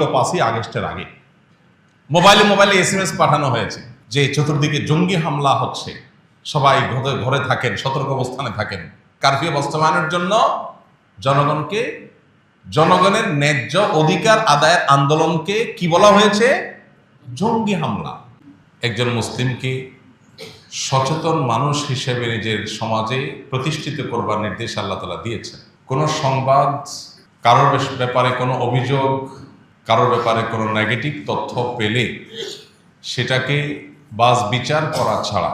বিগত পাঁচই আগস্টের আগে। মোবাইলে মোবাইলে এস পাঠানো হয়েছে যে চতুর্দিকে জঙ্গি হামলা হচ্ছে। সবাই ঘরে ঘরে থাকেন, সতর্ক অবস্থানে থাকেন। কারফিউ বাস্তবায়নের জন্য জনগণকে, জনগণের ন্যায্য অধিকার আদায়ের আন্দোলনকে কি বলা হয়েছে? জঙ্গি হামলা। একজন মুসলিমকে সচেতন মানুষ হিসেবে নিজের সমাজে প্রতিষ্ঠিত করবার নির্দেশ আল্লাহ তালা দিয়েছেন। কোনো সংবাদ, কারোর ব্যাপারে কোনো অভিযোগ কারোর ব্যাপারে কোনো নেগেটিভ তথ্য পেলে সেটাকে বাস বিচার করা ছাড়া,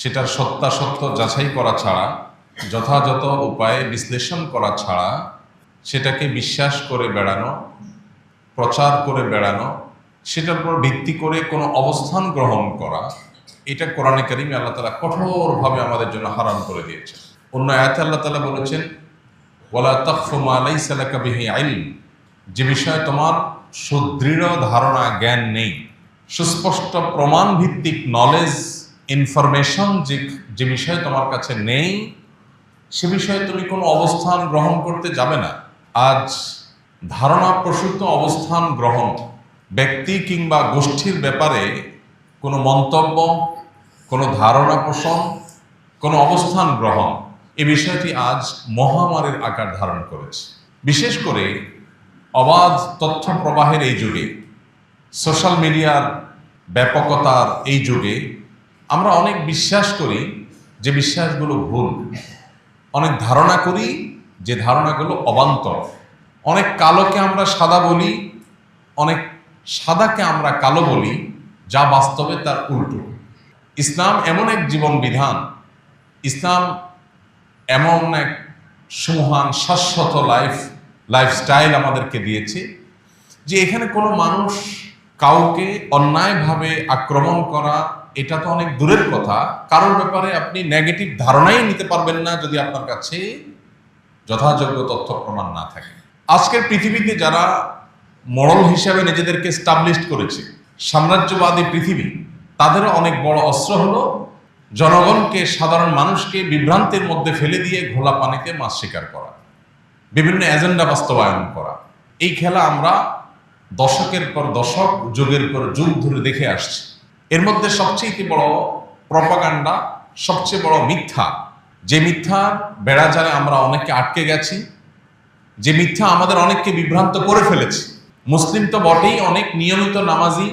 সেটার সত্যাসত্য যাচাই করা ছাড়া, যথাযথ উপায়ে বিশ্লেষণ করা ছাড়া, সেটাকে বিশ্বাস করে বেড়ানো, প্রচার করে বেড়ানো, সেটার উপর ভিত্তি করে কোনো অবস্থান গ্রহণ করা, এটা কোরআনে কারিমে আল্লাহ তালা কঠোরভাবে আমাদের জন্য হারাম করে দিয়েছে। অন্য আয়াতে আল্লাহ তালা বলেছেন, ওয়ালা তাকফু মা লাইসা লাকা বিহি ইলম। যে বিষয়ে তোমার সুদৃঢ় ধারণা, জ্ঞান নেই। সুস্পষ্ট প্রমাণ ভিত্তিক নলেজ ইনফরমেশন যে যে বিষয়ে তোমার কাছে নেই, সে বিষয়ে তুমি কোনো অবস্থান গ্রহণ করতে যাবে না। আজ ধারণা প্রসূত অবস্থান গ্রহণ, ব্যক্তি কিংবা গোষ্ঠীর ব্যাপারে কোনো মন্তব্য, কোনো ধারণা পোষণ, কোনো অবস্থান গ্রহণ এই বিষয়টি আজ মহামারীর আকার ধারণ করেছে। বিশেষ করে অবাধ তথ্য প্রবাহের এই যুগে, সোশ্যাল মিডিয়ার ব্যাপকতার এই যুগে, আমরা অনেক বিশ্বাস করি যে বিশ্বাসগুলো ভুল। অনেক ধারণা করি যে ধারণাগুলো অবান্তর। অনেক কালোকে আমরা সাদা বলি, অনেক সাদাকে আমরা কালো বলি, যা বাস্তবে তার উল্টো। ইসলাম এমন এক জীবন বিধান। ইসলাম এমন এক সুমহান, শাশ্বত লাইফ লাইফস্টাইল আমাদেরকে দিয়েছে, যে এখানে কোনো মানুষ কাউকে অন্যায়ভাবে আক্রমণ করা, এটা তো অনেক দূরের কথা। কারোর ব্যাপারে আপনি নেগেটিভ ধারণাই নিতে পারবেন না যদি আপনার কাছে যথাযোগ্য তথ্য প্রমাণ না থাকে। আজকের পৃথিবীতে যারা মরল হিসাবে নিজেদেরকে স্টাবলিশ করেছে, সাম্রাজ্যবাদী পৃথিবী, তাদেরও অনেক বড় অস্ত্র হলো জনগণকে, সাধারণ মানুষকে বিভ্রান্তির মধ্যে ফেলে দিয়ে ঘোলা পানিতে মাছ শিকার করা। বিভিন্ন এজেন্ডা বাস্তবায়ন করা। এই খেলা আমরা দশকের পর দশক, যুগের পর যুগ ধরে দেখে আসছি। এর মধ্যে সবচেয়ে বড় প্রপাগান্ডা সবচেয়ে বড় মিথ্যা। যে মিথ্যা বেড়া জালে আমরা অনেককে আটকে গেছি, যে মিথ্যা আমাদের অনেককে বিভ্রান্ত করে ফেলেছে। মুসলিম তো বটেই অনেক নিয়মিত নামাজি,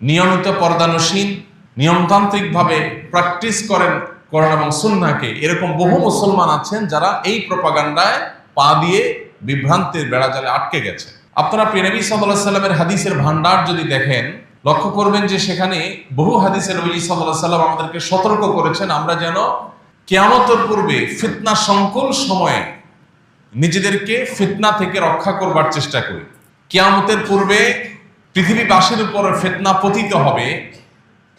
নিয়মিত পর্দানসীন, নিয়মতান্ত্রিকভাবে প্র্যাকটিস করেন করেন এবং সুন্নাকে। এরকম বহু মুসলমান আছেন যারা এই প্রপাগান্ডায় পা দিয়ে বিভ্রান্তের বেড়াজালে আটকে গেছে। আপনারা প্রেনবী সাল্লাহ সাল্লামের হাদিসের ভান্ডার যদি দেখেন, লক্ষ্য করবেন যে সেখানে বহু হাদিসের নবী সাল্লাহ সাল্লাম আমাদেরকে সতর্ক করেছেন, আমরা যেন কেয়ামতের পূর্বে ফিতনা সংকুল সময়ে নিজেদেরকে ফিতনা থেকে রক্ষা করবার চেষ্টা করি। কেয়ামতের পূর্বে পৃথিবীবাসীর উপর ফেতনা পতিত হবে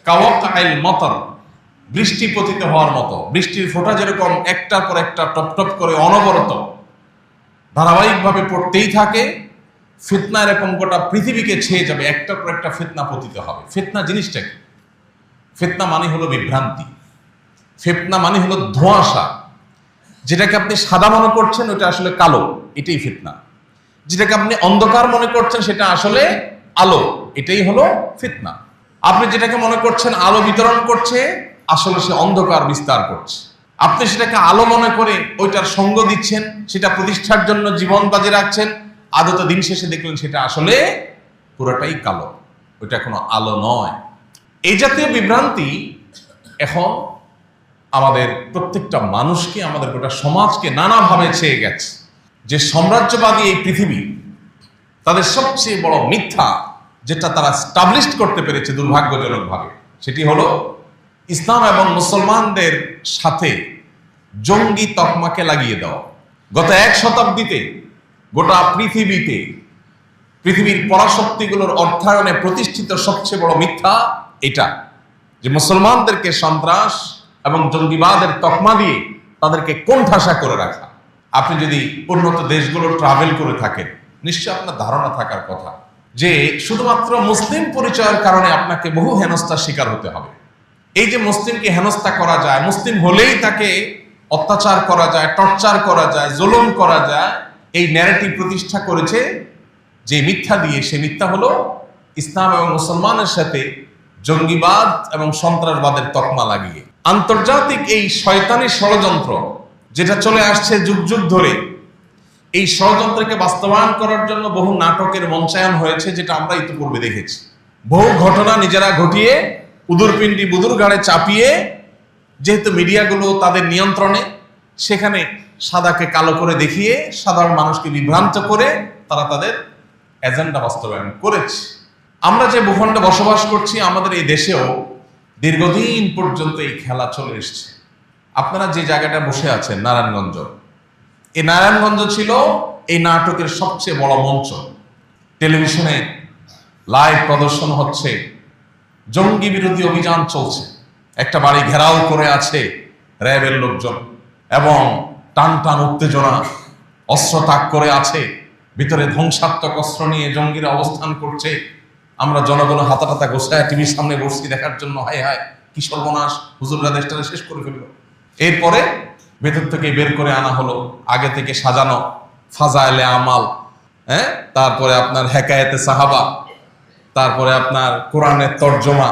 কাওয়াক আইল মতন বৃষ্টি পতিত হওয়ার মতো। বৃষ্টির ফোঁটা যেরকম একটার পর একটা টপ টপ করে অনবরত ধারাবাহিকভাবে পড়তেই থাকে ফিতনা এরকম গোটা পৃথিবীকে ছেয়ে যাবে একটার পর একটা ফিতনা পতিত হবে। ফিতনা জিনিসটা কি? ফিতনা মানে হলো বিভ্রান্তি। ফিতনা মানে হলো ধোঁয়াশা। যেটাকে আপনি সাদা মনে করছেন, ওটা আসলে কালো, এটাই ফিতনা। যেটাকে আপনি অন্ধকার মনে করছেন, সেটা আসলে আলো, এটাই হলো ফিতনা। আপনি যেটাকে মনে করছেন, আলো বিতরণ করছে, আসলে সে অন্ধকার বিস্তার করছে। আপনি সেটাকে আলো মনে করে ওইটার সঙ্গ দিচ্ছেন, সেটা প্রতিষ্ঠার জন্য জীবন বাজে রাখছেন, আদত দিন শেষে দেখলেন সেটা আসলে পুরোটাই কালো, ওইটা কোনো আলো নয়। এই জাতীয় বিভ্রান্তি এখন আমাদের প্রত্যেকটা মানুষকে, আমাদের গোটা সমাজকে নানাভাবে ছেয়ে গেছে। যে সাম্রাজ্যবাদী এই পৃথিবী, তাদের সবচেয়ে বড় মিথ্যা যেটা তারা স্টাবলিশ করতে পেরেছে দুর্ভাগ্যজনকভাবে, সেটি হলো ইসলাম এবং মুসলমানদের সাথে জঙ্গি তকমাকে লাগিয়ে দেওয়া গত এক শতাব্দীতে গোটা পৃথিবীতে পৃথিবীর পরাশক্তিগুলোর অর্থায়নে প্রতিষ্ঠিত সবচেয়ে বড় মিথ্যা এটা। যে মুসলমানদেরকে সন্ত্রাস এবং জঙ্গিবাদের তকমা দিয়ে তাদেরকে কোন কোণঠাসা করে রাখা? আপনি যদি উন্নত দেশগুলো ট্রাভেল করে থাকেন, নিশ্চয় আপনার ধারণা থাকার কথা যে শুধুমাত্র মুসলিম পরিচয়ের কারণে আপনাকে বহু হেনস্থার শিকার হতে হবে। এই যে মুসলিমকে হেনস্থা করা যায়, মুসলিম হলেই তাকে অত্যাচার করা যায়, টর্চার করা যায়, জুলুম করা যায়, এই ন্যারেটিভ প্রতিষ্ঠা করেছে যে মিথ্যা দিয়ে, সে মিথ্যা হলো ইসলাম এবং মুসলমানের সাথে জঙ্গিবাদ এবং সন্ত্রাসবাদের তকমা লাগিয়ে। আন্তর্জাতিক এই শয়তানি ষড়যন্ত্র যেটা চলে আসছে যুগ যুগ ধরে, এই ষড়যন্ত্রকে বাস্তবায়ন করার জন্য বহু নাটকের মঞ্চায়ন হয়েছে যেটা আমরা ইতিপূর্বে দেখেছি। বহু ঘটনা নিজেরা ঘটিয়ে, উদুরপিণ্ডি বুদুর গাড়ে চাপিয়ে যেহেতু মিডিয়াগুলো তাদের নিয়ন্ত্রণে, সেখানে সাদাকে কালো করে দেখিয়ে সাধারণ মানুষকে বিভ্রান্ত করে তারা তাদের এজেন্ডা বাস্তবায়ন করেছে। আমরা যে ভূখণ্ডে বসবাস করছি, আমাদের এই দেশেও দীর্ঘদিন পর্যন্ত এই খেলা চলে এসছে। আপনারা যে জায়গাটা বসে আছেন, নারায়ণগঞ্জ, এই নারায়ণগঞ্জ ছিল এই নাটকের সবচেয়ে বড় মঞ্চ। টেলিভিশনে লাইভ প্রদর্শন হচ্ছে, জঙ্গি বিরোধী অভিযান চলছে। একটা বাড়ি ঘেরাও করে আছে র্যাবের লোকজন এবং টান টান উত্তেজনা, অস্ত্র তাক করে আছে, ভিতরে ধ্বংসাত্মক অস্ত্র নিয়ে জঙ্গিরা অবস্থান করছে। আমরা জনগণ হাতা টাতা গোসায় টিভির সামনে বসছি দেখার জন্য, হায় হায়, কি সর্বনাশ, হুজুররা দেশটাকে শেষ করে ফেলল। এরপরে ভেতর থেকে বের করে আনা হলো, আগে থেকে সাজানো ফাজাইলে আমাল হ্যাঁ? তারপরে আপনার হেকায়েতে সাহাবা, তারপরে আপনার কোরআনের তর্জমা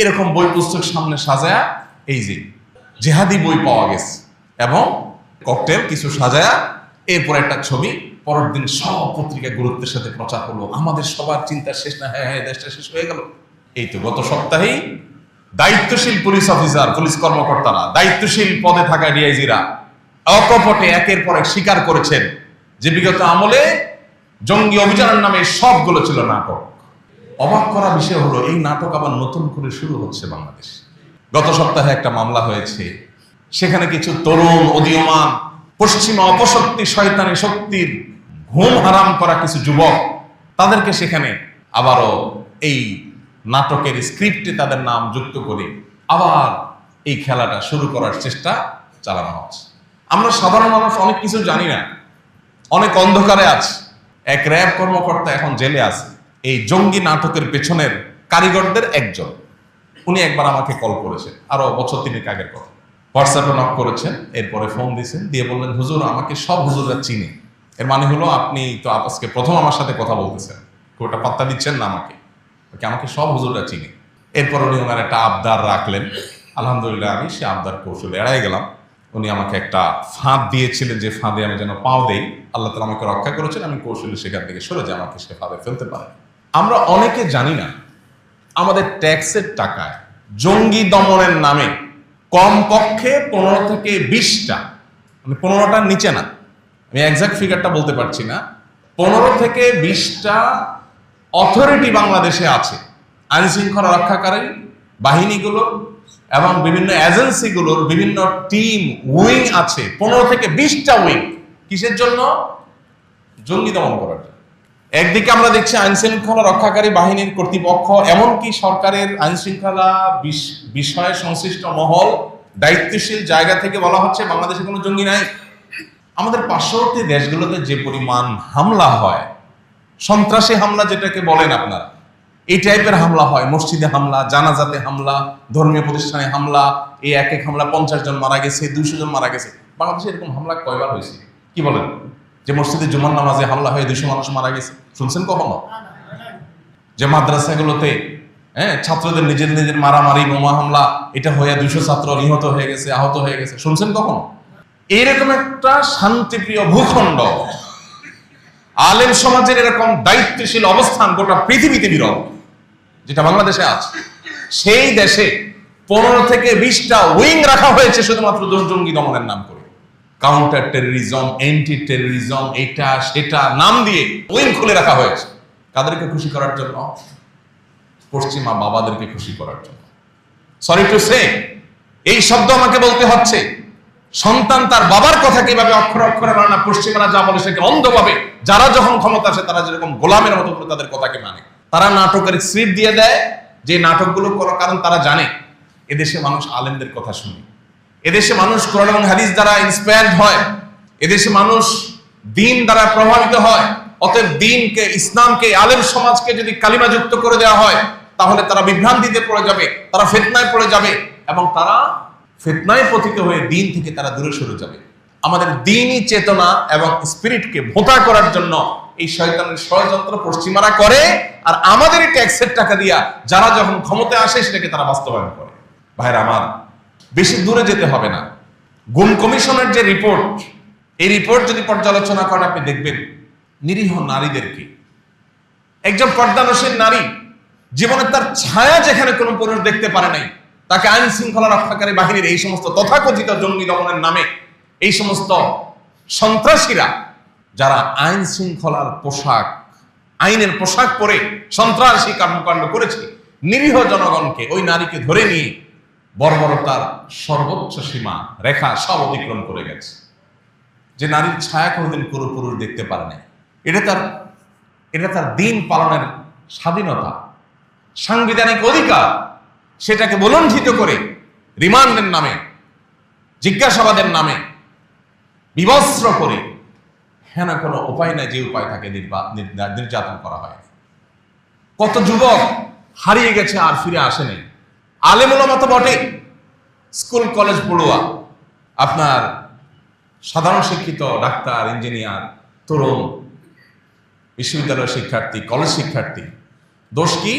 এরকম বই পুস্তক সামনে সাজায়া এই যে জেহাদি বই পাওয়া গেছে এবং ককটেল কিছু সাজায়া এরপর একটা ছবি পরের দিন সব পত্রিকা গুরুত্বের সাথে প্রচার হলো আমাদের সবার চিন্তা শেষ না হ্যাঁ হ্যাঁ দেশটা শেষ হয়ে গেল। এই তো গত সপ্তাহেই দায়িত্বশীল পুলিশ অফিসার, পুলিশ কর্মকর্তারা, দায়িত্বশীল পদে থাকা ডিআইজিরা অকপটে একের পর এক স্বীকার করেছেন যে বিগত আমলে জঙ্গি অভিযানের নামে সবগুলো ছিল নাটক। অবাক করা বিষয় হলো, এই নাটক আবার নতুন করে শুরু হচ্ছে বাংলাদেশ। গত সপ্তাহে একটা মামলা হয়েছে। সেখানে কিছু তরুণ উদীয়মান, পশ্চিমা অপশক্তি, শয়তানি শক্তির ঘুম হারাম করা কিছু যুবক, তাদেরকে সেখানে আবারও এই নাটকের স্ক্রিপ্টে তাদের নাম যুক্ত করে আবার এই খেলাটা শুরু করার চেষ্টা চালানো হচ্ছে। আমরা সাধারণ মানুষ অনেক কিছু জানি না। অনেক অন্ধকারে আছে। এক র্যাব কর্মকর্তা এখন জেলে আছে। এই জঙ্গি নাটকের পেছনের কারিগরদের একজন। উনি একবার আমাকে কল করেছেন। আরও বছর তিনেক আগের কথা। হোয়াটসঅ্যাপে নক করেছেন, এরপরে ফোন দিয়েছেন, দিয়ে বললেন, হুজুর, আমাকে সব হুজুররা চিনে। এর মানে হলো, আপনি তো আজকে প্রথম আমার সাথে কথা বলতেছেন। একটা পাত্তা দিচ্ছেন না আমাকে। ওকে, আমাকে সব হুজুররা চিনে। এরপর উনি ওনার একটা আবদার রাখলেন। আলহামদুলিল্লাহ, আমি সে আবদার কৌশলে এড়াই গেলাম। উনি আমাকে একটা ফাঁদ দিয়েছিলেন, যে ফাঁদে আমি যেন পাও দেই। আল্লাহ তালা আমাকে রক্ষা করেছেন, আমি কৌশলে সেখান থেকে সরে যাই, আমাকে সে ফাঁদে ফেলতে পারে আমরা অনেকে জানি না, আমাদের ট্যাক্সের টাকায়, জঙ্গি দমনের নামে, কমপক্ষে পনেরো থেকে বিশটা মানে পনেরোটার নিচে না, আমি একজাক্ট ফিগারটা বলতে পারছি না, পনেরো থেকে বিশটা অথরিটি বাংলাদেশে আছে আইন শৃঙ্খলা রক্ষাকারী বাহিনীগুলো এবং বিভিন্ন এজেন্সিগুলোর বিভিন্ন টিম উইং আছে, পনেরো থেকে বিশটা উইং কিসের জন্য? জঙ্গি দমন করার একদিকে আমরা দেখছি আইন শৃঙ্খলা রক্ষাকারী বাহিনীর কর্তৃপক্ষ, এমনকি সরকারের আইন শৃঙ্খলা বিষ- বিষয়ে সংশ্লিষ্ট মহল দায়িত্বশীল জায়গা থেকে বলা হচ্ছে বাংলাদেশে কোনো জঙ্গি নাই। আমাদের পার্শ্ববর্তী দেশগুলোতে যে পরিমাণ হামলা হয়, সন্ত্রাসী হামলা যেটাকে বলেন আপনারা, এই টাইপের হামলা হয়। মসজিদে হামলা, জানাজাতে হামলা, ধর্মীয় প্রতিষ্ঠানে হামলা, এই এক এক হামলা পঞ্চাশ জন মারা গেছে দুশো জন মারা গেছে। বাংলাদেশে এরকম হামলা কয়বার হয়েছে? কি বলেন? যে মসজিদে জুমার নামাজে হামলা হয়ে দুইশো মানুষ মারা গেছে। শুনছেন কখনো? যে মাদ্রাসাগুলোতে হ্যাঁ ছাত্রদের নিজের নিজের মারামারি, বোমা হামলা, এটা হয়ে দুইশো ছাত্র নিহত হয়ে গেছে, আহত হয়ে গেছে। শুনছেন কখনো? এরকম একটা শান্তিপ্রিয় ভূখণ্ড। আলেম সমাজের এরকম দায়িত্বশীল অবস্থান গোটা পৃথিবীতে বিরল, যেটা বাংলাদেশে আছে। সেই দেশে পনেরো থেকে বিশটা উইং রাখা হয়েছে শুধুমাত্র জঙ্গি দমনের নাম। কাউন্টার টেরোরিজম অ্যান্টি টেরোরিজম এটা, সেটা নাম দিয়ে উইং খুলে রাখা হয়েছে। কাদেরকে খুশি করার জন্য? পশ্চিমা বাবাদেরকে খুশি করার জন্য। সরি টু সে এই শব্দ আমাকে বলতে হচ্ছে, সন্তান তার বাবার কথা কীভাবে অক্ষর অক্ষরে মানে না, পশ্চিমারা যা বলে সেকে অন্ধভাবে যারা যখন ক্ষমতা আসে, তারা যেরকম গোলামের মতো করে তাদের কথাকে মানে। তারা নাটকের স্ক্রিপ্ট দিয়ে দেয়, যে নাটকগুলো করার কারণ তারা জানে, এদেশে মানুষ আলেমদের কথা শুনে। এদেশে মানুষ কোরআন এবং হাদিস দ্বারা ইন্সপায়ার্ড হয়। এদেশে মানুষ দিন দ্বারা প্রভাবিত হয়। অতএব দিনকে, ইসলামকে, আলেম সমাজকে যদি কালিমা যুক্ত করে দেওয়া হয়, তাহলে তারা বিভ্রান্তিতে পড়ে যাবে, তারা ফেতনায় পড়ে যাবে এবং তারা ফেতনায় পতিত হয়ে দিন থেকে তারা দূরে সরে যাবে। আমাদের দিনই চেতনা এবং স্পিরিটকে ভোতা করার জন্য এই শয়তানের ষড়যন্ত্র পশ্চিমারা করে আর আমাদের ট্যাক্সের টাকা দিয়া যারা যখন ক্ষমতায় আসে, সেটাকে তারা বাস্তবায়ন করে। ভাইরা আমার বেশি দূরে যেতে হবে না। গুম কমিশনের যে রিপোর্ট, এই রিপোর্ট যদি পর্যালোচনা করেন, আপনি দেখবেন নিরীহ নারীদেরকে। একজন পর্দানসীন নারী, জীবনে তার ছায়া যেখানে কোনো পুরুষ দেখতে পারে নাই, তাকে আইন শৃঙ্খলা রক্ষাকারী বাহিনীর এই সমস্ত তথাকথিত জঙ্গি দমনের নামে এই সমস্ত সন্ত্রাসীরা, যারা আইন শৃঙ্খলার পোশাক, আইনের পোশাক পরে সন্ত্রাসী কর্মকাণ্ড করেছে, নিরীহ জনগণকে, ওই নারীকে ধরে নিয়ে বর্বরতার সর্বোচ্চ সীমা, রেখা সব অতিক্রম করে গেছে। যে নারীর ছায়া কোনোদিন কোনো পুরুষ দেখতে পারে না এটা তার এটা তার দিন পালনের স্বাধীনতা, সাংবিধানিক অধিকার। সেটাকে বলণ্ঠিত করে রিমান্ডের নামে, জিজ্ঞাসাবাদের নামে, বিবস্ত্র করে হ্যাঁ না কোনো উপায় নাই যে উপায় নির্যা- নির্যাতন করা হয়। কত যুবক হারিয়ে গেছে আর ফিরে আসেনি আলেমুলো তো বটে স্কুল, কলেজ, পড়ুয়া। আপনার সাধারণ শিক্ষিত ডাক্তার, ইঞ্জিনিয়ার, তরুণ, বিশ্ববিদ্যালয়ের শিক্ষার্থী, কলেজ শিক্ষার্থী, দোষ কি?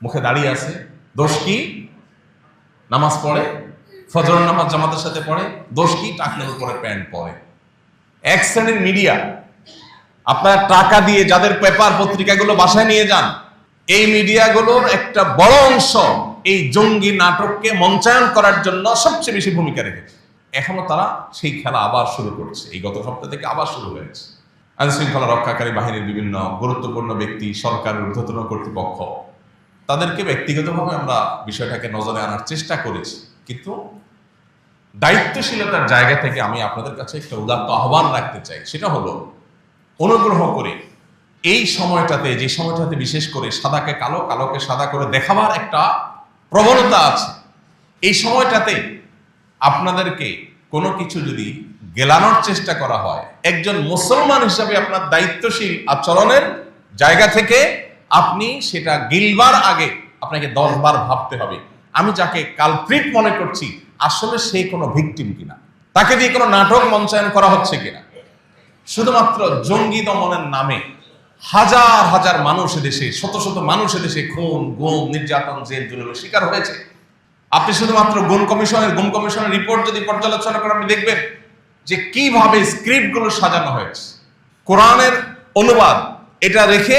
মুখে দাঁড়িয়ে আছে। দোষ কি? নামাজ পড়ে। ফজর নামাজ জামাতের সাথে পড়ে। দোষ কি? টাকনের উপরে প্যান্ট পরে। এক শ্রেণির মিডিয়া, আপনার টাকা দিয়ে যাদের পেপার পত্রিকাগুলো বাসায় নিয়ে যান, এই মিডিয়াগুলোর একটা বড় অংশ এই জঙ্গি নাটককে মঞ্চায়ন করার জন্য সবচেয়ে বেশি ভূমিকা রেখেছে। এখনও তারা সেই খেলা আবার শুরু করছে। এই গত সপ্তাহ থেকে আবার শুরু হয়েছে। আইন শৃঙ্খলা রক্ষাকারী বাহিনীর বিভিন্ন গুরুত্বপূর্ণ ব্যক্তি সরকারের ঊর্ধ্বতন কর্তৃপক্ষ, তাদেরকে ব্যক্তিগতভাবে আমরা বিষয়টাকে নজরে আনার চেষ্টা করেছি। কিন্তু দায়িত্বশীলতার জায়গা থেকে আমি আপনাদের কাছে একটা উদাত্ত আহ্বান রাখতে চাই। সেটা হলো, অনুগ্রহ করে এই সময়টাতে, যে সময়টাতে বিশেষ করে সাদাকে কালো, কালোকে সাদা করে দেখাবার একটা প্রবণতা আছে। এই সময়টাতে আপনাদেরকে কোনো কিছু যদি গেলানোর চেষ্টা করা হয়, একজন মুসলমান হিসাবে আপনার দায়িত্বশীল আচরণের জায়গা থেকে আপনি সেটা গিলবার আগে আপনাকে দশ বার ভাবতে হবে। আমি যাকে কালপ্রিট মনে করছি, আসলে সে কোনো ভিকটিম কিনা? তাকে দিয়ে কোনো নাটক মঞ্চায়ন করা হচ্ছে কিনা? শুধুমাত্র জঙ্গি দমনের নামে হাজার হাজার মানুষ দেশে শত শত মানুষ দেশে খুন, গুম, নির্যাতন, জেল, জুলুমের শিকার হয়েছে। আপনি শুধুমাত্র গুম কমিশনের গুম কমিশনের রিপোর্ট যদি পর্যালোচনা করেন, আপনি দেখবেন যে কীভাবে স্ক্রিপ্টগুলো সাজানো হয়েছে। কোরআনের অনুবাদ, এটা রেখে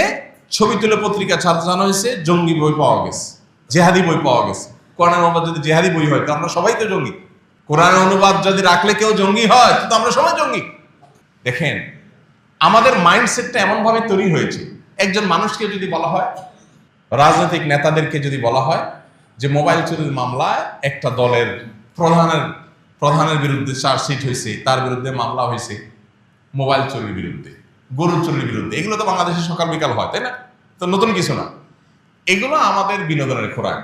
ছবি তুলে পত্রিকা সাজানো হয়েছে, জঙ্গি বই পাওয়া গেছে, জেহাদি বই পাওয়া গেছে। কোরআনের অনুবাদ যদি জেহাদি বই হয়, তো আমরা সবাই তো জঙ্গি। কোরআনের অনুবাদ যদি রাখলে কেউ জঙ্গি হয় তো আমরা সবাই জঙ্গি। দেখেন আমাদের মাইন্ডসেটটা এমনভাবে তৈরি হয়েছে, একজন মানুষকে যদি বলা হয়, রাজনৈতিক নেতাদেরকে যদি বলা হয়, যে মোবাইল চুরির মামলায় একটা দলের প্রধানের প্রধানের বিরুদ্ধে চার্জশিট হয়েছে, তার বিরুদ্ধে মামলা হয়েছে, মোবাইল চুরির বিরুদ্ধে, গরু চুরির বিরুদ্ধে, এগুলো তো বাংলাদেশে সকাল বিকাল হয়, তাই না? তো নতুন কিছু না। এগুলো আমাদের বিনোদনের খোরাক।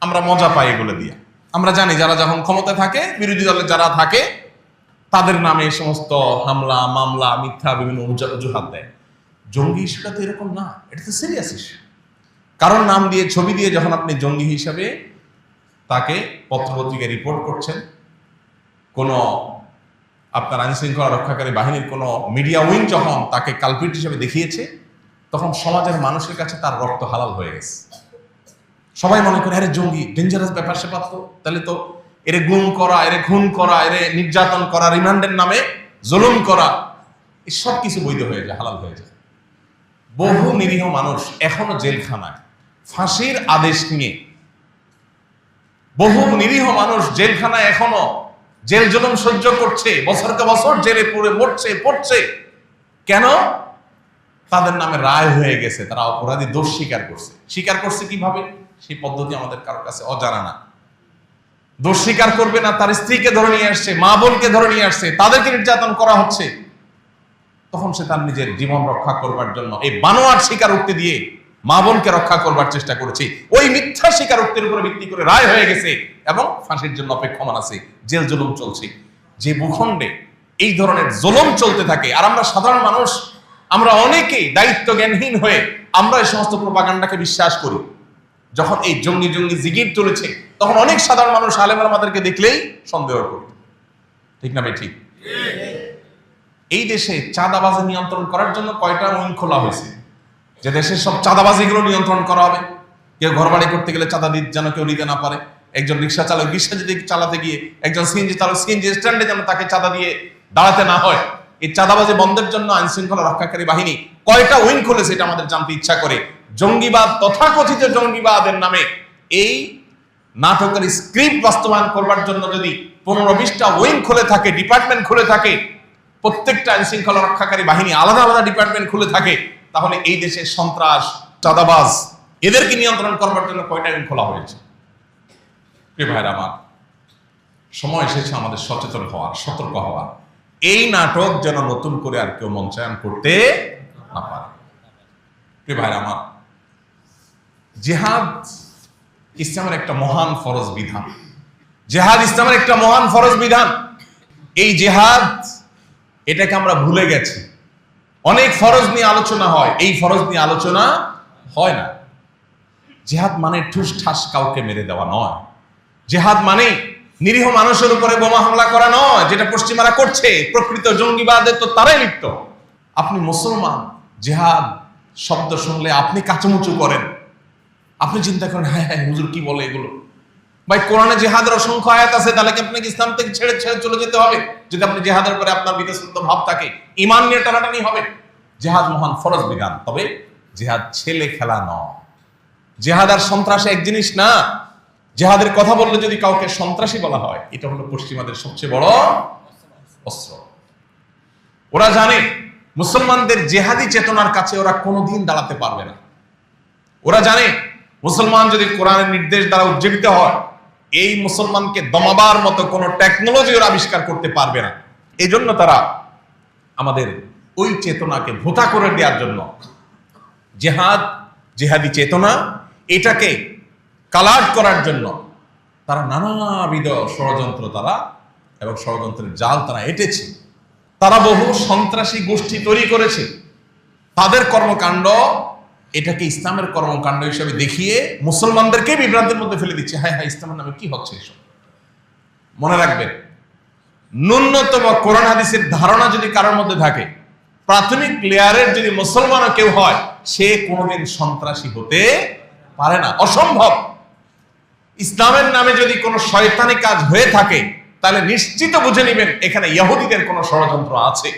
আমরা মজা পাই এগুলো দিয়ে। আমরা জানি যারা যখন ক্ষমতায় থাকে, বিরোধী দলের যারা থাকে তাদের নামে সমস্ত হামলা, মামলা, মিথ্যা বিভিন্ন অজু- অজুহাত দেয়। জঙ্গি ইস্যুটা তো এরকম না, এটা তো সিরিয়াস ইস্যু কারণ নাম দিয়ে, ছবি দিয়ে যখন আপনি জঙ্গি হিসাবে তাকে পত্রপত্রিকায় রিপোর্ট করছেন, কোনো আপনার আইন শৃঙ্খলা রক্ষাকারী বাহিনীর কোনো মিডিয়া উইং যখন তাকে কালপিট হিসেবে দেখিয়েছে, তখন সমাজের মানুষের কাছে তার রক্ত হালাল হয়ে গেছে। সবাই মনে করে, আরে জঙ্গি ডেঞ্জারাস ব্যাপার সেপার তো, তাহলে তো এরে গুম করা, এরে খুন করা, এরে নির্যাতন করা, রিমান্ডের নামে জুলুম করা সব কিছু বৈধ হয়ে যায়, হালাল হয়ে যায়। বহু নিরীহ মানুষ এখনও জেলখানায় ফাঁসির আদেশ নিয়ে। বহু নিরীহ মানুষ জেলখানায় এখনও জেল জুলুম সহ্য করছে, বছরকে বছর জেলে পড়ে মরছে, পড়ছে। কেন? তাদের নামে রায় হয়ে গেছে, তারা অপরাধী দোষ স্বীকার করছে। স্বীকার করছে কীভাবে? সেই পদ্ধতি আমাদের কারোর কাছে অজানা না। দোষ স্বীকার করবে না, তার স্ত্রীকে ধরে নিয়ে আসছে, মা বোনকে ধরে নিয়ে আসছে, তাদেরকে নির্যাতন করা হচ্ছে, তখন সে তার নিজের জীবন রক্ষা করবার জন্য এই বানোয়ার স্বীকারোক্তি দিয়ে মা বোনকে রক্ষা করবার চেষ্টা করেছে। ওই মিথ্যা স্বীকারোক্তির উপরে ভিত্তি করে রায় হয়ে গেছে এবং ফাঁসির জন্য অপেক্ষমান আছে, জেল জুলুম চলছে। যে ভূখণ্ডে এই ধরনের জুলুম চলতে থাকে, আর আমরা সাধারণ মানুষ, আমরা অনেকেই দায়িত্ব জ্ঞানহীন হয়ে আমরা এই সমস্ত প্রপাগান্ডাকে বিশ্বাস করি। যখন এই জঙ্গি জঙ্গি জিগির তুলেছে, তখন অনেক সাধারণ মানুষ, আলেম আমাদেরকে দেখলেই সন্দেহ করত ঠিক না ঠিক? এই দেশে চাঁদাবাজি নিয়ন্ত্রণ করার জন্য কয়টা উইং খোলা হয়েছে? যে দেশের সব চাঁদাবাজিগুলো নিয়ন্ত্রণ করা হবে। কেউ ঘর বাড়ি করতে গেলে চাঁদা দিতে যেন কেউ নিতে না পারে। একজন রিক্সা চালক রিক্সা যদি চালাতে গিয়ে একজন সিএনজি চালক সিএনজি স্ট্যান্ডে যেন তাকে চাঁদা দিয়ে দাঁড়াতে না হয়, এই চাঁদাবাজি বন্ধের জন্য আইন শৃঙ্খলা রক্ষাকারী বাহিনী কয়টা উইং খুলেছে এটা আমাদের জানতে ইচ্ছা করে। জঙ্গিবাদ, তথাকথিত জঙ্গিবাদের নামে এই নাটকের স্ক্রিপ্ট বাস্তবায়ন করবার জন্য যদি পনেরো বিশটা উইং খুলে থাকে, ডিপার্টমেন্ট খুলে থাকে, প্রত্যেকটা আইন শৃঙ্খলা রক্ষাকারী বাহিনী আলাদা আলাদা ডিপার্টমেন্ট খুলে থাকে, তাহলে এই দেশের সন্ত্রাস, চাঁদাবাজ, এদেরকে নিয়ন্ত্রণ করবার জন্য কয়টা উইং খোলা হয়েছে? আমার, সময় এসেছে আমাদের সচেতন হওয়ার, সতর্ক হওয়ার। এই নাটক যেন নতুন করে আর কেউ মঞ্চায়ন করতে না পারে। ভাইরা আমার জেহাদ ইসলামের একটা মহান ফরজ বিধান। জেহাদ ইসলামের একটা মহান ফরজ বিধান। এই জেহাদ, এটাকে আমরা ভুলে গেছি। অনেক ফরজ নিয়ে আলোচনা হয়, এই ফরজ নিয়ে আলোচনা হয় না। জেহাদ মানে ঠুস ঠাস কাউকে মেরে দেওয়া নয়। জেহাদ মানে নিরীহ মানুষের উপরে বোমা হামলা করা নয়, যেটা পশ্চিমারা করছে। প্রকৃত জঙ্গিবাদে তো তারাই লিপ্ত। আপনি মুসলমান, জেহাদ শব্দ শুনলে আপনি কাচুমুচু করেন। আপনি চিন্তা করেন হ্যাঁ হ্যাঁ হুজুর কি বলে এগুলো? ভাই, কোরআনে জেহাদের অসংখ্য আয়াত আছে, তাহলে কি আপনাকে ইসলাম থেকে ছেড়ে ছেড়ে চলে যেতে হবে? যদি আপনি জেহাদের পরে আপনার বিতশ্রদ্ধ ভাব থাকে ইমান নিয়ে টানাটানি হবে? জেহাদ মহান ফরজ বিধান, তবে জেহাদ ছেলে খেলা নয়। জেহাদ আর সন্ত্রাস এক জিনিস না। জেহাদের কথা বললে যদি কাউকে সন্ত্রাসী বলা হয়, এটা হলো পশ্চিমাদের সবচেয়ে বড় অস্ত্র। ওরা জানে, মুসলমানদের জেহাদি চেতনার কাছে ওরা কোনোদিন দাঁড়াতে পারবে না। ওরা জানে মুসলমান যদি কোরআনের নির্দেশ দ্বারা উজ্জীবিত হয়, এই মুসলমানকে দমাবার মতো কোনো টেকনোলজি ওরা আবিষ্কার করতে পারবে না। এই জন্য তারা আমাদের ওই চেতনাকে ভোতা করে দেওয়ার জন্য জেহাদ, জেহাদি চেতনা, এটাকে কালার করার জন্য তারা নানাবিধ ষড়যন্ত্র তারা এবং ষড়যন্ত্রের জাল তারা এঁটেছে। তারা বহু সন্ত্রাসী গোষ্ঠী তৈরি করেছে। তাদের কর্মকাণ্ড এটাকে ইসলামের কর্মকাণ্ড হিসেবে দেখিয়ে মুসলমানদেরকে বিভ্রান্তির মধ্যে ফেলে দিচ্ছে। হ্যাঁ হ্যাঁ ইসলামের নামে কি হচ্ছে এসব? মনে রাখবেন, ন্যূনতম কোরআন হাদিসের ধারণা যদি কারোর মধ্যে থাকে, প্রাথমিক লেয়ারের যদি মুসলমানও কেউ হয়, সে কোনোদিন সন্ত্রাসী হতে পারে না। অসম্ভব। ইসলামের নামে যদি কোনো শয়তানি কাজ হয়ে থাকে, তাহলে নিশ্চিত বুঝে নেবেন, এখানে ইহুদিদের কোনো ষড়যন্ত্র আছে।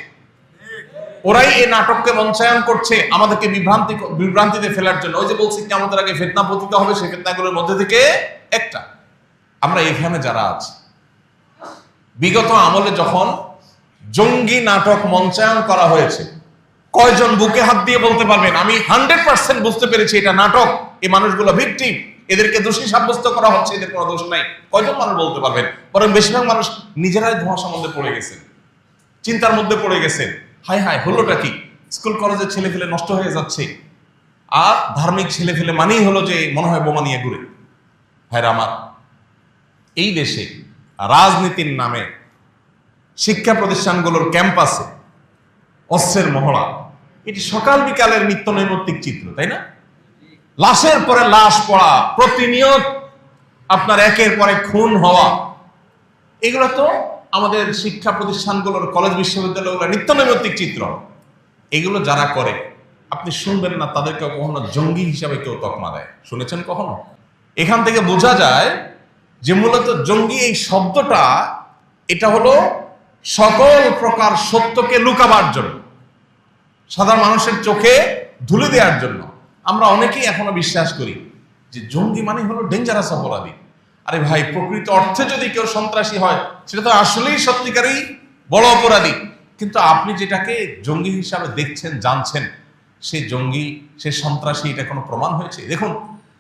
ওরাই এই নাটককে মঞ্চায়ন করছে, আমাদেরকে বিভ্রান্তি বিভ্রান্তিতে ফেলার জন্য। ওই যে বলছি আমাদের আগে ফেতনা পতিত হবে, সেই ফেতনাগুলোর মধ্যে থেকে একটা। আমরা এখানে যারা আছি, বিগত আমলে যখন জঙ্গি নাটক মঞ্চায়ন করা হয়েছে, কয়জন বুকে হাত দিয়ে বলতে পারবেন, আমি হান্ড্রেড পার্সেন্ট বুঝতে পেরেছি এটা নাটক, এই মানুষগুলো ভিকটিম, এদেরকে দোষী সাব্যস্ত করা হচ্ছে, এদের কোনো দোষ নাই। কয়জন মানুষ বলতে পারবেন? বরং বেশিরভাগ মানুষ নিজেরাই ধোঁয়াশার মধ্যে পড়ে গেছেন, চিন্তার মধ্যে পড়ে গেছেন। হাই হাই, হলোটা কি? স্কুল, কলেজের ছেলে ফেলে নষ্ট হয়ে যাচ্ছে। আর ধার্মিক ছেলে ফেলে মানেই হলো যে মনে হয় বোমা নিয়ে ঘুরে। ভাইরা আমার, এই দেশে, রাজনীতির নামে, শিক্ষা প্রতিষ্ঠানগুলোর ক্যাম্পাসে, অস্ত্রের মহড়া, এটি সকাল বিকালের নিত্য নৈমিত্তিক চিত্র, তাই না? লাশের পরে লাশ পড়া, প্রতিনিয়ত আপনার একের পরে খুন হওয়া, এগুলো তো আমাদের শিক্ষা প্রতিষ্ঠানগুলোর কলেজ বিশ্ববিদ্যালয়গুলোর নিত্য নৈমিত্তিক চিত্র। এগুলো যারা করে, আপনি শুনবেন না, তাদেরকে কখনো জঙ্গি হিসাবে কেউ তকমা দেয়। শুনেছেন কখনো? এখান থেকে বোঝা যায় যে মূলত জঙ্গি এই শব্দটা, এটা হলো সকল প্রকার সত্যকে লুকাবার জন্য, সাধারণ মানুষের চোখে ধুলে দেওয়ার জন্য। আমরা অনেকেই এখনও বিশ্বাস করি যে জঙ্গি মানে হলো ডেঞ্জারাস অপরাধী। আরে ভাই, প্রকৃত অর্থে যদি কেউ সন্ত্রাসী হয়, সেটা তো আসলেই সত্যিকারই বড় অপরাধী। কিন্তু আপনি যেটাকে জঙ্গি হিসাবে দেখছেন, জানছেন, সে জঙ্গি, সে সন্ত্রাসী, এটা কোনো প্রমাণ হয়েছে? দেখুন,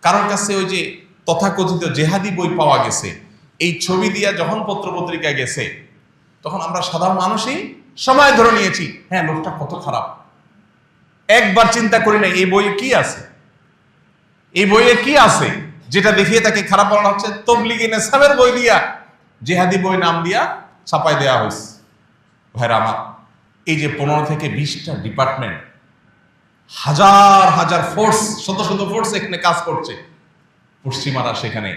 কারোর কাছে ওই যে তথাকথিত জেহাদি বই পাওয়া গেছে, এই ছবি দিয়া যখন পত্রপত্রিকায় গেছে, তখন আমরা সাধারণ মানুষই সময় ধরে নিয়েছি হ্যাঁ লোকটা কত খারাপ। একবার চিন্তা করি না, এই বইয়ে কি আছে? এই বইয়ে কি আছে? যেটা দেখিয়ে তাকে খারাপ বলা হচ্ছে, তবলিগি নেসাবের বই দিয়া, জেহাদি বই নাম দিয়া ছাপাই দেওয়া হয়েছে ভাইরা আমার, এই যে পনেরো থেকে বিশটা ডিপার্টমেন্ট, হাজার হাজার ফোর্স, শত শত ফোর্স এখানে কাজ করছে। পশ্চিমারা সেখানে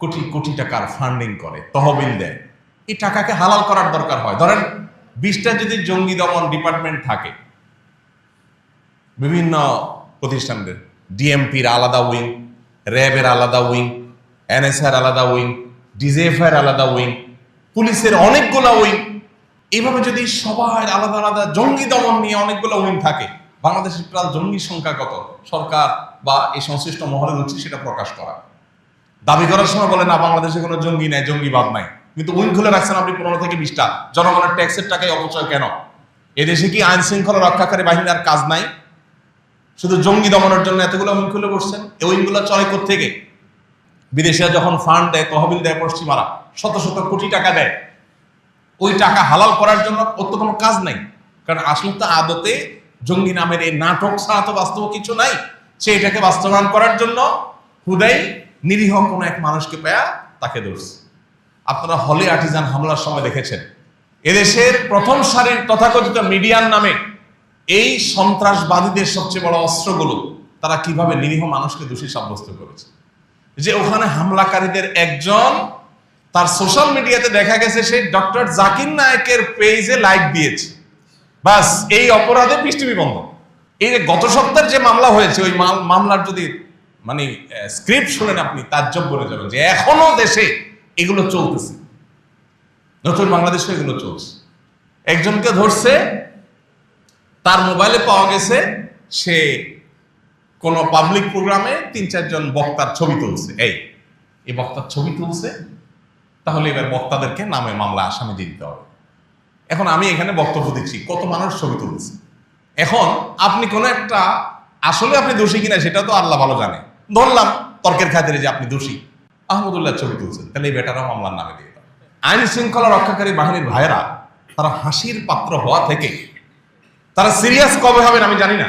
কোটি কোটি টাকার ফান্ডিং করে, তহবিল দেয়। এই টাকাকে হালাল করার দরকার হয়। ধরেন, বিশটা যদি জঙ্গি দমন ডিপার্টমেন্ট থাকে, বিভিন্ন প্রতিষ্ঠানদের, ডিএমপির আলাদা উইং র্যাবের আলাদা উইং, এনএসআর আলাদা উইং ডিজেএফআর আলাদা উইং, পুলিশের অনেকগুলো উইং। এভাবে যদি সবাই আলাদা আলাদা জঙ্গি দমন নিয়ে অনেকগুলো উইং থাকে, বাংলাদেশের প্রায় জঙ্গি সংখ্যা কত? সরকার বা এই সংশ্লিষ্ট মহলের উচিত সেটা প্রকাশ করা। দাবি করার সময় বলে, না, বাংলাদেশে কোনো জঙ্গি নাই, জঙ্গিবাদ নাই। কিন্তু উইং খুলে রাখছেন আপনি পনেরো থেকে বিশটা। জনগণের ট্যাক্সের টাকায় অপচয় কেন? এদেশে কি আইন শৃঙ্খলা রক্ষাকারী বাহিনীর কাজ নাই? শুধু জঙ্গি দমনের জন্য এতগুলো উইং খুলে বসছেন এই উইংগুলো চলে থেকে বিদেশিরা যখন ফান্ড দেয়, তহবিল দেয় পশ্চিমারা, শত শত কোটি টাকা দেয়। ওই টাকা হালাল করার জন্য ওর তো কোনো কাজ নাই। কারণ আসল তো আদতে জঙ্গি নামের এই নাটক ছাড়া তো বাস্তব কিছু নাই। সে এটাকে বাস্তবায়ন করার জন্য হুদাই নিরীহ কোনো এক মানুষকে পেয়া তাকে ধরছে। আপনারা হলে আর্টিজান হামলার সময় দেখেছেন। এদেশের প্রথম সারির তথাকথিত মিডিয়ান নামে এই সন্ত্রাসবাদীদের সবচেয়ে বড় অস্ত্রগুলো তারা কীভাবে নিরীহ মানুষকে দোষী সাব্যস্ত করেছে? যে ওখানে হামলাকারীদের একজন, তার সোশ্যাল মিডিয়াতে দেখা গেছে সেই ডক্টর জাকির নায়কের পেজে লাইক দিয়েছে। বাস, এই অপরাধে পৃষ্ঠবি বন্ধ। এই যে গত সপ্তাহের যে মামলা হয়েছে, ওই মাম- মামলার যদি মানে স্ক্রিপ্ট শুনেন আপনি, তাজ্জব বলে যাবেন যে এখনও দেশে এগুলো চলতেছে। নতুন বাংলাদেশে এগুলো চলছে। একজনকে ধরছে তার মোবাইলে পাওয়া গেছে, সে কোনো পাবলিক প্রোগ্রামে তিন চারজন বক্তার ছবি তুলছে। এই এই বক্তার ছবি তুলছে, তাহলে এবার বক্তাদেরকে নামে মামলা আসামি দিতে হবে। এখন আমি এখানে বক্তব্য দিচ্ছি, কত মানুষ ছবি তুলছে। এখন আপনি কোনো একটা, আসলে আপনি দোষী কিনা সেটা তো আল্লাহ ভালো জানে। ধরলাম তর্কের খাতিরে যে আপনি দোষী। আহমদুল্লাহ ছবি তুলছেন, তাহলে এই বেটারাও মামলার নামে দিয়ে আইন শৃঙ্খলা রক্ষাকারী বাহিনীর ভাইয়েরা, তারা হাসির পাত্র হওয়া থেকে তারা সিরিয়াস কবে হবেন আমি জানি না।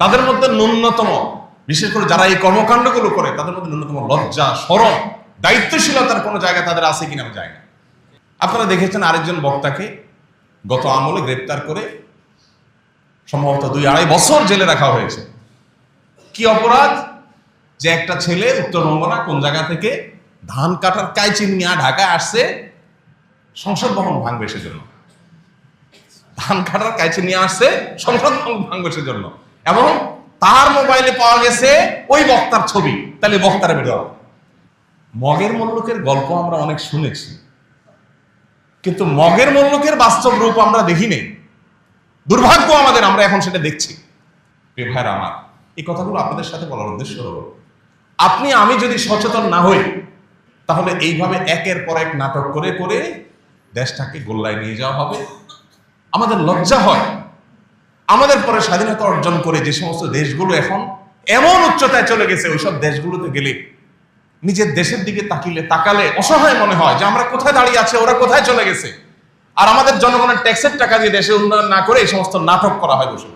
তাদের মধ্যে ন্যূনতম, বিশেষ করে যারা এই কর্মকাণ্ডগুলো করে, তাদের মধ্যে ন্যূনতম লজ্জা সরম দায়িত্বশীলতার কোনো জায়গা তাদের আছে কিনা আমি জানি না। আপনারা দেখেছেন আরেকজন বক্তাকে গত আমলে গ্রেপ্তার করে সম্ভবত দুই আড়াই বছর জেলে রাখা হয়েছে। কি অপরাধ? যে একটা ছেলে উত্তরবঙ্গ না কোন জায়গা থেকে ধান কাটার কাইচি নিয়ে ঢাকায় আসছে, সংসদ ভবন ভাঙবে সেজন্য। ধান কাটার কাছে নিয়ে আসছে সংসদ ভবন জন্য। এবং তার মোবাইলে পাওয়া গেছে ওই বক্তার ছবি। তাহলে বক্তারা বের মগের মল্লকের গল্প আমরা অনেক শুনেছি। কিন্তু মগের মল্লকের বাস্তব রূপ আমরা দেখি নেই। দুর্ভাগ্য আমাদের, আমরা এখন সেটা দেখছি। ভাইরা আমার, এই কথাগুলো আপনাদের সাথে বলার উদ্দেশ্য হলো, আপনি, আমি যদি সচেতন না হই, তাহলে এইভাবে একের পর এক নাটক করে করে দেশটাকে গোল্লায় নিয়ে যাওয়া হবে। আমাদের লজ্জা হয় আমাদের পরে স্বাধীনতা অর্জন করে যে সমস্ত দেশগুলো এখন এমন উচ্চতায় চলে গেছে, ওইসব দেশগুলোতে গেলে নিজের দেশের দিকে তাকিলে, তাকালে অসহায় মনে হয় যে আমরা কোথায় দাঁড়িয়ে আছে, ওরা কোথায় চলে গেছে আর আমাদের জনগণের ট্যাক্সের টাকা দিয়ে দেশে উন্নয়ন না করে এই সমস্ত নাটক করা হয় বসে।